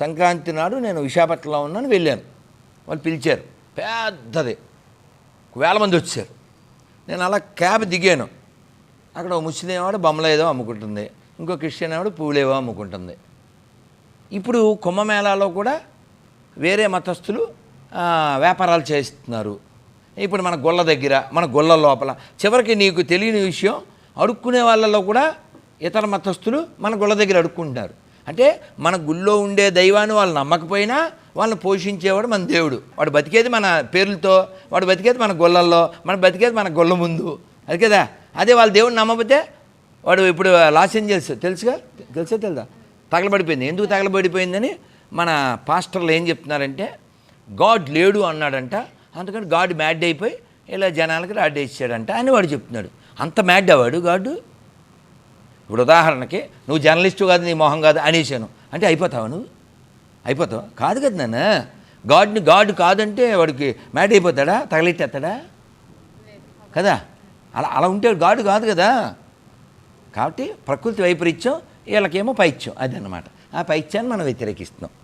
సంక్రాంతి నాడు నేను విశాఖపట్నంలో ఉన్నాను వెళ్ళాను. వాళ్ళు పిలిచారు. పెద్దది. వేల మంది వచ్చారు. నేను అలా క్యాబ్ దిగాను. అక్కడ ఒక ముస్లిం ఆవిడ బొమ్మలు ఏదో అమ్ముకుంటుంది. ఇంకో క్రిస్టియన్ ఆవిడ పువ్వులేవో అమ్ముకుంటుంది. ఇప్పుడు కుంభమేళాలో కూడా వేరే మతస్థులు వ్యాపారాలు చేస్తున్నారు. ఇప్పుడు మన గొల్ల దగ్గర మన గొల్ల లోపల. చివరికి నీకు తెలియని విషయం అడుక్కునే వాళ్ళలో కూడా ఇతర మతస్థులు మన గొల్ల దగ్గర అడుక్కుంటున్నారు. అంటే మన గుళ్ళో ఉండే దైవాన్ని వాళ్ళు నమ్మకపోయినా వాళ్ళని పోషించేవాడు మన దేవుడు. వాడు బతికేది మన పేర్లతో వాడు బతికేది మన గొల్లల్లో మన బతికేది మన గొల్ల ముందు. అది కదా? అదే వాళ్ళ దేవుడిని నమ్మకపోతే వాడు ఇప్పుడు లాస్ ఏంజల్స్ తెలుసుగా? తెలుసా తెలుదా? తగలబడిపోయింది. ఎందుకు తగలబడిపోయిందని మన పాస్టర్లు ఏం చెప్తున్నారంటే గాడ్ లేడు అన్నాడంట. అందుకని గాడ్ మ్యాడ్ అయిపోయి ఇలా జనాలకి రాడ్ ఇచ్చాడంట అని వాడు చెప్తున్నాడు. అంత మ్యాడ్ వాడు గాడు? ఇప్పుడు ఉదాహరణకి నువ్వు జర్నలిస్టు కాదు నీ మొహం కాదు అనేసాను అంటే అయిపోతావు నువ్వు? అయిపోతావు? కాదు కదా నాన్న. గాడ్ని గాడ్ కాదంటే వాడికి మ్యాట్ అయిపోతాడా? తగలెట్టేస్తాడా? కదా? అలా అలా ఉంటే గాడు కాదు కదా. కాబట్టి ప్రకృతి వైపరీత్యం వీళ్ళకేమో పైత్యం అదన్నమాట. ఆ పైత్యాన్ని మనం వ్యతిరేకిస్తున్నాం.